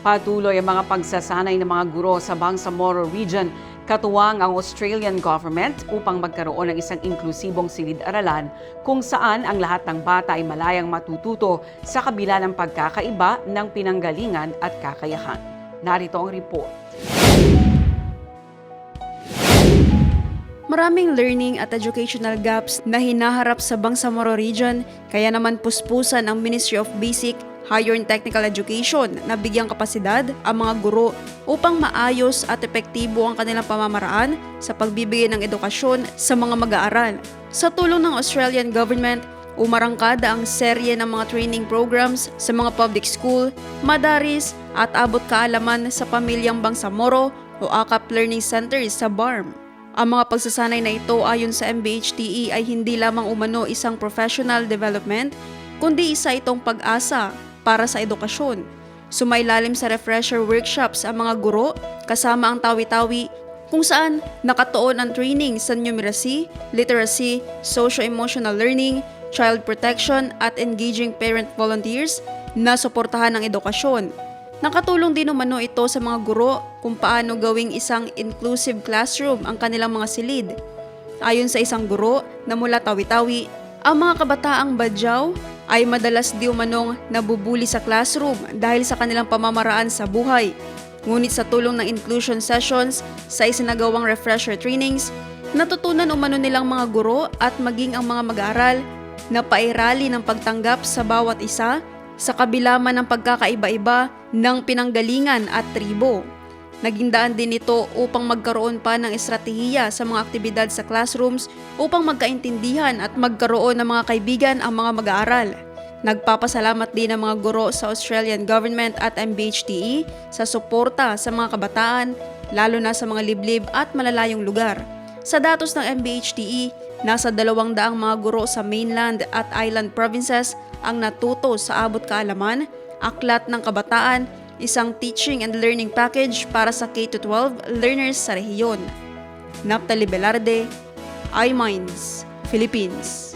Patuloy ang mga pagsasanay ng mga guro sa Bangsamoro Region katuwang ang Australian government upang magkaroon ng isang inklusibong silid-aralan kung saan ang lahat ng bata ay malayang matututo sa kabila ng pagkakaiba ng pinanggalingan at kakayahan. Narito ang report. Maraming learning at educational gaps na hinaharap sa Bangsamoro Region kaya naman puspusan ang Ministry of Basic, Higher and Technical Education na bigyang kapasidad ang mga guro upang maayos at epektibo ang kanilang pamamaraan sa pagbibigay ng edukasyon sa mga mag-aaral. Sa tulong ng Australian government, umarangkada ang serye ng mga training programs sa mga public school, madaris at abot kaalaman sa pamilyang Bangsamoro o AKAP Learning Centers sa BARM. Ang mga pagsasanay na ito ayon sa MBHTE ay hindi lamang umano isang professional development, kundi isa itong pag-asa para sa edukasyon. Sumailalim sa refresher workshops ang mga guro kasama ang tawi-tawi kung saan nakatuon ang training sa numeracy, literacy, socio-emotional learning, child protection at engaging parent volunteers na suportahan ang edukasyon. Nakatulong din umano ito sa mga guro kung paano gawing isang inclusive classroom ang kanilang mga silid. Ayon sa isang guro na mula Tawi-Tawi, ang mga kabataang badyaw ay madalas di umanong nabubuli sa classroom dahil sa kanilang pamamaraan sa buhay. Ngunit sa tulong ng inclusion sessions sa isinagawang refresher trainings, natutunan umano nilang mga guro at maging ang mga mag-aaral na pairali ng pagtanggap sa bawat isa sa kabila man ng pagkakaiba-iba ng pinanggalingan at tribo. Naging daan din ito upang magkaroon pa ng estratehiya sa mga aktibidad sa classrooms upang magkaintindihan at magkaroon ng mga kaibigan ang mga mag-aaral. Nagpapasalamat din ang mga guro sa Australian Government at MBHTE sa suporta sa mga kabataan, lalo na sa mga liblib at malalayong lugar. Sa datos ng MBHTE, nasa dalawang daang mga guro sa mainland at island provinces ang natuto sa abot kaalaman, aklat ng kabataan, isang teaching and learning package para sa K-12 learners sa rehiyon. Naptali Velarde, iMinds, Philippines.